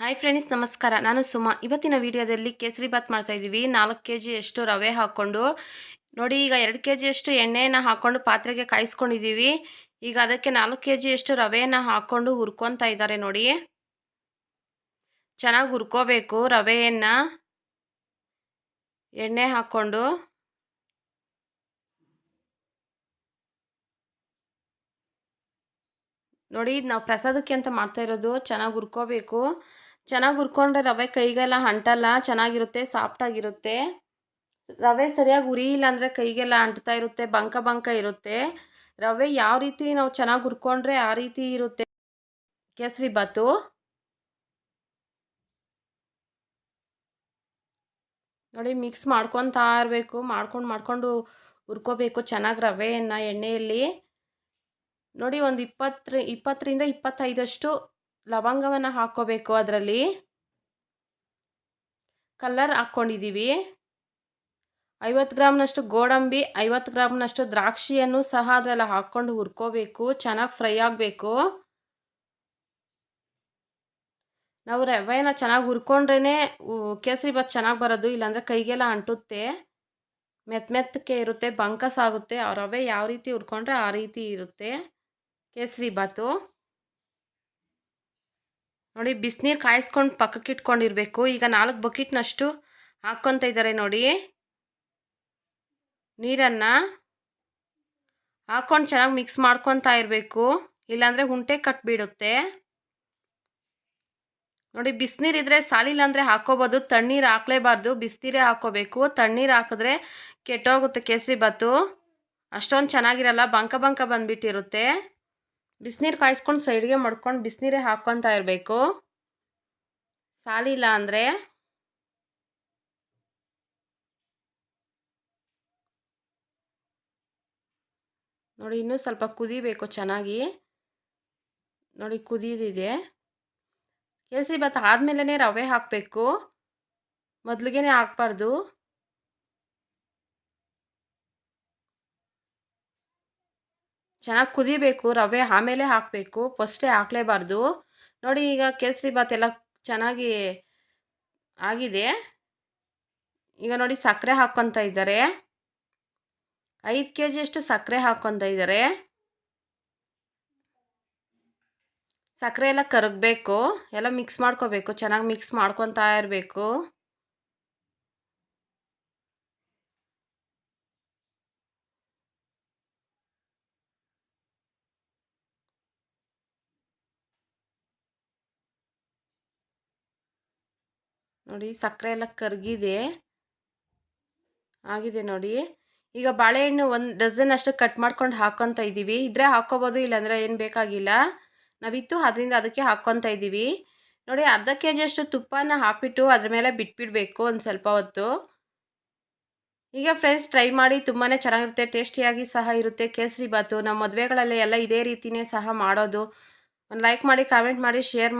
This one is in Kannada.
ಹಾಯ್ ಫ್ರೆಂಡ್ಸ್ ನಮಸ್ಕಾರ. ನಾನು ಸುಮಾ. ಇವತ್ತಿನ ವಿಡಿಯೋದಲ್ಲಿ ಕೇಸರಿ ಬಾತ್ ಮಾಡ್ತಾ ಇದ್ದೀವಿ. ನಾಲ್ಕು ಕೆ ಜಿಯಷ್ಟು ರವೆ ಹಾಕ್ಕೊಂಡು. ನೋಡಿ, ಈಗ ಎರಡು ಕೆ ಜಿಯಷ್ಟು ಎಣ್ಣೆಯನ್ನು ಹಾಕ್ಕೊಂಡು ಪಾತ್ರೆಗೆ ಕಾಯಿಸ್ಕೊಂಡಿದ್ದೀವಿ. ಈಗ ಅದಕ್ಕೆ ನಾಲ್ಕು ಕೆ ಜಿಯಷ್ಟು ರವೆಯನ್ನು ಹಾಕ್ಕೊಂಡು ಹುರ್ಕೊತಾ ಇದ್ದಾರೆ ನೋಡಿ. ಚೆನ್ನಾಗಿ ಹುರ್ಕೋಬೇಕು ರವೆಯನ್ನು. ಎಣ್ಣೆ ಹಾಕ್ಕೊಂಡು. ನೋಡಿ ನಾವು ಪ್ರಸಾದಕ್ಕೆ ಅಂತ ಮಾಡ್ತಾ ಇರೋದು. ಚೆನ್ನಾಗಿ ಹುರ್ಕೋಬೇಕು. ಚೆನ್ನಾಗಿ ಹುರ್ಕೊಂಡ್ರೆ ರವೆ ಕೈಗೆಲ್ಲ ಅಂಟಲ್ಲ, ಚೆನ್ನಾಗಿರುತ್ತೆ, ಸಾಫ್ಟಾಗಿರುತ್ತೆ. ರವೆ ಸರಿಯಾಗಿ ಉರಿಯಿಲ್ಲ ಅಂದರೆ ಕೈಗೆಲ್ಲ ಅಂಟ್ತಾ ಇರುತ್ತೆ, ಬಂಕ ಬಂಕ ಇರುತ್ತೆ. ರವೆ ಯಾವ ರೀತಿ ನಾವು ಚೆನ್ನಾಗಿ ಹುರ್ಕೊಂಡ್ರೆ ಆ ರೀತಿ ಇರುತ್ತೆ. ಕೇಸರಿ ಬಾತು. ನೋಡಿ, ಮಿಕ್ಸ್ ಮಾಡ್ಕೊತಾ ಇರಬೇಕು, ಮಾಡ್ಕೊಂಡು ಮಾಡ್ಕೊಂಡು ಹುರ್ಕೋಬೇಕು ಚೆನ್ನಾಗಿ ರವೆಯನ್ನು ಎಣ್ಣೆಯಲ್ಲಿ. ನೋಡಿ, ಒಂದು ಇಪ್ಪತ್ತರ ಇಪ್ಪತ್ತರಿಂದ ಇಪ್ಪತ್ತೈದಷ್ಟು ಲವಂಗವನ್ನು ಹಾಕ್ಕೋಬೇಕು ಅದರಲ್ಲಿ. ಕಲ್ಲರ್ ಹಾಕ್ಕೊಂಡಿದ್ದೀವಿ ಐವತ್ತು ಗ್ರಾಮ್ನಷ್ಟು ಗೋಡಂಬಿ, ಐವತ್ತು ಗ್ರಾಮ್ನಷ್ಟು ದ್ರಾಕ್ಷಿಯನ್ನು ಸಹ ಅದರಲ್ಲಿ ಹಾಕ್ಕೊಂಡು ಹುರ್ಕೋಬೇಕು. ಚೆನ್ನಾಗಿ ಫ್ರೈ ಆಗಬೇಕು. ನಾವು ರವೆನ ಚೆನ್ನಾಗಿ ಹುರ್ಕೊಂಡ್ರೇ ಕೇಸರಿ ಬಾತ್ ಚೆನ್ನಾಗಿ ಬರೋದು, ಇಲ್ಲಾಂದರೆ ಕೈಗೆಲ್ಲ ಅಂಟುತ್ತೆ. ಮೆತ್ತ ಮೆತ್ತಕ್ಕೆ ಇರುತ್ತೆ ಬಂಕಸಾಗುತ್ತೆ ಆ ರವೆ ಯಾವ ರೀತಿ ಹುರ್ಕೊಂಡ್ರೆ ಆ ರೀತಿ ಇರುತ್ತೆ. ಕೇಸರಿ ಬಾತು ನೋಡಿ, ಬಿಸಿನೀರು ಕಾಯಿಸ್ಕೊಂಡು ಪಕ್ಕಕ್ಕೆ ಇಟ್ಕೊಂಡಿರಬೇಕು. ಈಗ ನಾಲ್ಕು ಬಕೆಟ್ನಷ್ಟು ಹಾಕ್ಕೊತ ಇದ್ದಾರೆ ನೋಡಿ. ನೀರನ್ನು ಹಾಕ್ಕೊಂಡು ಚೆನ್ನಾಗಿ ಮಿಕ್ಸ್ ಮಾಡ್ಕೊತಾ ಇರಬೇಕು. ಇಲ್ಲಾಂದರೆ ಹುಂಟೆ ಕಟ್ಬಿಡುತ್ತೆ. ನೋಡಿ ಬಿಸಿನೀರಿದ್ರೆ ಸಾಲಿಲ್ಲ ಅಂದರೆ ಹಾಕ್ಕೋಬೋದು ತಣ್ಣೀರು ಹಾಕ್ಲೇಬಾರ್ದು. ಬಿಸಿನೀರೇ ಹಾಕ್ಕೋಬೇಕು ತಣ್ಣೀರು ಹಾಕಿದ್ರೆ ಕೆಟ್ಟೋಗುತ್ತೆ ಕೇಸರಿ ಬಾತು. ಅಷ್ಟೊಂದು ಚೆನ್ನಾಗಿರಲ್ಲ. ಬಂಕ ಬಂಕ ಬಂದುಬಿಟ್ಟಿರುತ್ತೆ. ಬಿಸಿನೀರು ಕಾಯಿಸ್ಕೊಂಡು ಸೈಡ್ಗೆ ಮಾಡ್ಕೊಂಡು ಬಿಸಿನೀರೇ ಹಾಕ್ಕೊತಾ ಇರಬೇಕು. ಸಾಲಿಲ್ಲ ಅಂದರೆ ನೋಡಿ ಇನ್ನೂ ಸ್ವಲ್ಪ ಕುದಿಬೇಕು ಚೆನ್ನಾಗಿ. ನೋಡಿ ಕುದಿದಿದೆ. ಕೇಸರಿ ಭಾತ್ ಆದಮೇಲೆ ರವೆ ಹಾಕಬೇಕು. ಮೊದಲಿಗೆ ಹಾಕ್ಬಾರ್ದು. ಚೆನ್ನಾಗಿ ಕುದಿಬೇಕು, ರವೆ ಆಮೇಲೆ ಹಾಕಬೇಕು, ಫಸ್ಟೇ ಹಾಕಲೇಬಾರ್ದು. ನೋಡಿ ಈಗ ಕೇಸರಿ ಬಾತ್ ಎಲ್ಲ ಚೆನ್ನಾಗಿ ಆಗಿದೆ. ಈಗ ನೋಡಿ ಸಕ್ಕರೆ ಹಾಕ್ಕೊತ ಇದ್ದಾರೆ. ಐದು ಕೆ ಜಿಯಷ್ಟು ಸಕ್ಕರೆ ಹಾಕ್ಕೊತ ಇದ್ದಾರೆ. ಸಕ್ಕರೆ ಎಲ್ಲ ಕರಗಬೇಕು, ಎಲ್ಲ ಮಿಕ್ಸ್ ಮಾಡ್ಕೋಬೇಕು, ಚೆನ್ನಾಗಿ ಮಿಕ್ಸ್ ಮಾಡ್ಕೊತಾ ಇರಬೇಕು. ನೋಡಿ ಸಕ್ಕರೆ ಎಲ್ಲ ಕರಗಿದೆ. ಆಗಿದೆ ನೋಡಿ. ಈಗ ಬಾಳೆಹಣ್ಣು ಒಂದು ಡಜನ್ ಅಷ್ಟು ಕಟ್ ಮಾಡ್ಕೊಂಡು ಹಾಕ್ಕೊತ ಇದ್ದೀವಿ ಇದ್ರೆ ಹಾಕ್ಕೋಬೋದು ಇಲ್ಲಾಂದರೆ ಏನು ಬೇಕಾಗಿಲ್ಲ. ನಾವಿತ್ತು ಅದರಿಂದ ಅದಕ್ಕೆ ಹಾಕ್ಕೊತ ಇದ್ದೀವಿ ನೋಡಿ ಅರ್ಧ ಕೆ ಜಿಯಷ್ಟು ತುಪ್ಪನ ಹಾಕಿಬಿಟ್ಟು ಅದ್ರ ಮೇಲೆ ಬಿಟ್ಬಿಡಬೇಕು ಒಂದು ಸ್ವಲ್ಪ ಹೊತ್ತು. ಈಗ ಫ್ರೆಂಡ್ಸ್ ಟ್ರೈ ಮಾಡಿ ತುಂಬಾ ಚೆನ್ನಾಗಿರುತ್ತೆ ಟೇಸ್ಟಿಯಾಗಿ ಸಹ ಇರುತ್ತೆ. ಕೇಸರಿ ಬಾತು ನಮ್ಮ ಮದುವೆಗಳಲ್ಲಿ ಎಲ್ಲ ಇದೇ ರೀತಿಯೇ ಸಹ ಮಾಡೋದು. ಒಂದು ಲೈಕ್ ಮಾಡಿ ಕಾಮೆಂಟ್ ಮಾಡಿ ಶೇರ್